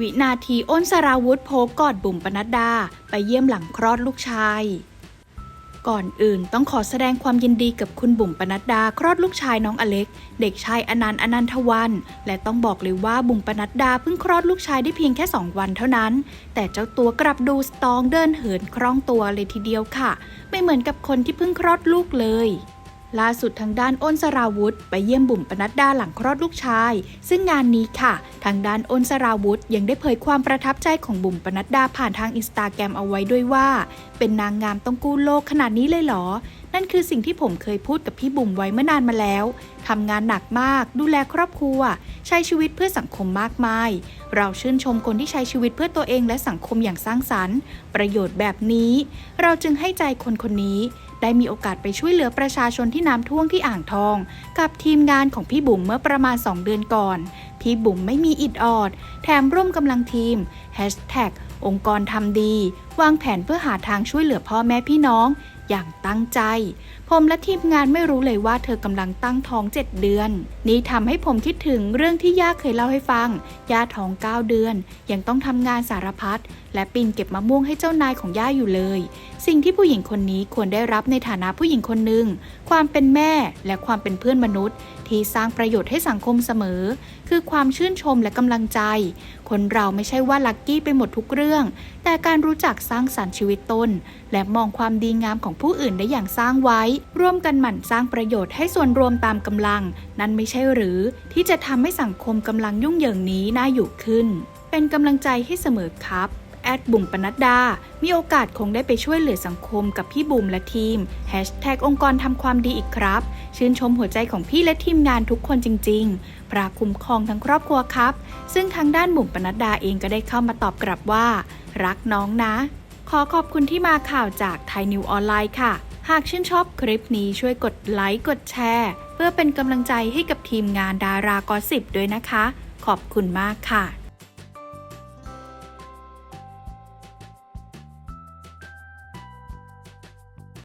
วินาทีอ้นสราวุธโพกอดบุ๋มปนัดดา ไปเยี่ยมหลังคลอดลูกชาย ก่อนอื่นต้องขอแสดงความยินดีกับคุณบุ๋มปนัดดา คลอดลูกชายน้องอเล็ก เด็กชายอนันต์อนันทวัน และต้องบอกเลยว่าบุ๋มปนัดดาเพิ่งคลอดลูกชายได้เพียงแค่ 2 วันเท่านั้น แต่เจ้าตัวกลับดูสตองเดินเหินคล่องตัวเลยทีเดียวค่ะ ไม่เหมือนกับคนที่เพิ่งคลอดลูกเลย ล่าสุดทางด้านอ้นสราวุธ ไปเยี่ยมบุ๋มปนัดดาหลังคลอดลูกชาย ซึ่งงานนี้ค่ะ ทางด้านอ้นสราวุธ ยังได้เผยความประทับใจของบุ๋มปนัดดาผ่านทางอินสตาแกรมเอาไว้ด้วยว่า เป็นนางงามต้องกู้โลกขนาดนี้เลยเหรอ นั่นคือสิ่งที่ผมเคยพูดกับพี่บุ๋มไว้เมื่อนานมาแล้ว ทำงานหนักมาก ดูแลครอบครัว ใช้ชีวิตเพื่อสังคมมากมาย เราชื่นชมคนที่ใช้ชีวิตเพื่อตัวเองและสังคมอย่างสร้างสรรค์ ประโยชน์แบบนี้ เราจึงให้ใจคนคนนี้ ได้มีโอกาสไปช่วยเหลือประชาชนที่น้ำท่วมที่อ่างทอง กับทีมงานของพี่บุ๋มเมื่อประมาณ 2 เดือนก่อน พี่บุ๋มไม่มีอิดออด แถมร่วมกำลังทีม Hashtag องค์กรทำดี วางแผนเพื่อหาทางช่วยเหลือพ่อแม่พี่น้อง อย่างตั้งใจ ผมและทีมงานไม่รู้เลยว่าเธอกำลังตั้งท้อง 7 เดือน นี่ทำให้ผมคิดถึงเรื่องที่ย่าเคยเล่าให้ฟัง ย่าท้อง 9 เดือน ยังต้องทำงานสารพัดและปีนเก็บมะม่วงให้เจ้านายของย่าอยู่เลย สิ่งที่ผู้หญิงคนนี้ควรได้รับในฐานะผู้หญิงคนหนึ่ง ความเป็นแม่และความเป็นเพื่อนมนุษย์ ที่สร้างประโยชน์ให้สังคมเสมอ คือความชื่นชมและกำลังใจ คนเราไม่ใช่ว่าลัคกี้ไปหมดทุกเรื่อง แต่การรู้จักสร้างสรรค์ชีวิตตนและมองความดีงามของผู้อื่นได้อย่างสร้างไว้ ร่วมกันหมั่นสร้างประโยชน์ให้ส่วนรวมตามกำลัง นั่นไม่ใช่หรือที่จะทำให้สังคมกำลังยุ่งเหยิงนี้น่าอยู่ขึ้น เป็นกำลังใจให้เสมอครับแอดบุ๋มปนัดดา มีโอกาสคงได้ไปช่วยเหลือสังคมกับพี่บุ๋มและทีม Hashtag องค์กรทำความดีอีกครับ ชื่นชมหัวใจของพี่และทีมงานทุกคนจริงๆพระคุ้มครองทั้งครอบครัวครับ ซึ่งทางด้านบุ๋มปนัดดาเองก็ได้เข้ามาตอบกลับว่า รักน้องนะ ขอขอบคุณที่มาข่าวจากไทยนิวออนไลน์ค่ะ หากชื่นชอบคลิปนี้ช่วยกดไลค์กดแชร์ เพื่อเป็นกำลังใจให้กับทีมงานดารากอสิบด้วยนะคะ ขอบคุณมากค่ะ